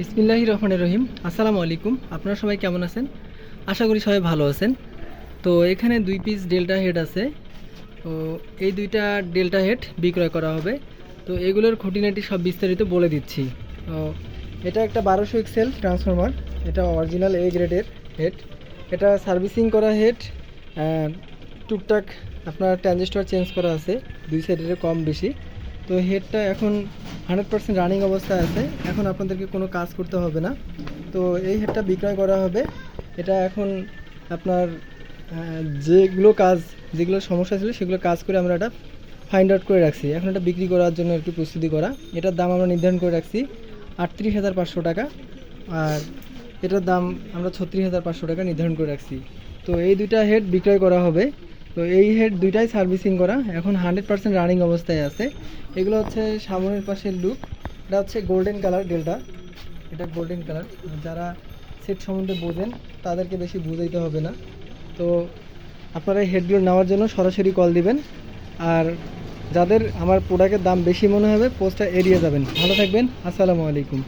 বিসমিল্লাহি রহমান রহিম। আসসালামু আলাইকুম। আপনারা সবাই কেমন আছেন? আশা করি সবাই ভালো আছেন। তো এখানে দুই পিস ডেল্টা হেড আছে। তো এই দুইটা ডেল্টা হেড বিক্রয় করা হবে। তো এগুলোর খুঁটিনাটি সব বিস্তারিত বলে দিচ্ছি। তো এটা একটা বারোশো এক্সেল ট্রান্সফরমার এটা অরিজিনাল এ গ্রেডের হেড এটা সার্ভিসিং করা হেড টুকটাক আপনার ট্রানজিস্টর চেঞ্জ করা আছে। দুই সাইডের কম বেশি। তো হেডটা এখন হান্ড্রেড পার্সেন্ট রানিং অবস্থায় আছে। এখন আপনাদেরকে কোনো কাজ করতে হবে না। তো এই হেডটা বিক্রয় করা হবে। এটা এখন আপনার যেগুলো কাজ, যেগুলো সমস্যা ছিল, সেগুলো কাজ করে আমরা এটা ফাইন্ড আউট করে রাখছি। এখন এটা বিক্রি করার জন্য একটু প্রস্তুতি করা। এটার দাম আমরা নির্ধারণ করে রাখছি আটত্রিশ হাজার পাঁচশো টাকা। আর এটার দাম আমরা ছত্রিশ হাজার পাঁচশো টাকা নির্ধারণ করে রাখছি। তো এই দুইটা হেড বিক্রয় করা হবে। তো এই হেড দুইটাই সার্ভিসিং করা। এখন হান্ড্রেড পার্সেন্ট রানিং অবস্থায় আছে। এগুলো হচ্ছে সামনের পাশের লুক এটা হচ্ছে গোল্ডেন কালার ডেলটা। এটা গোল্ডেন কালার। যারা সেট সম্বন্ধে বোঝেন, তাদেরকে বেশি বুঝাইতে হবে না। তো আপনারা হেডগুলো নেওয়ার জন্য সরাসরি কল দিবেন। আর যাদের আমার প্রোডাক্টের দাম বেশি মনে হবে পোস্টটা এড়িয়ে যাবেন। ভালো থাকবেন। আসসালামু আলাইকুম।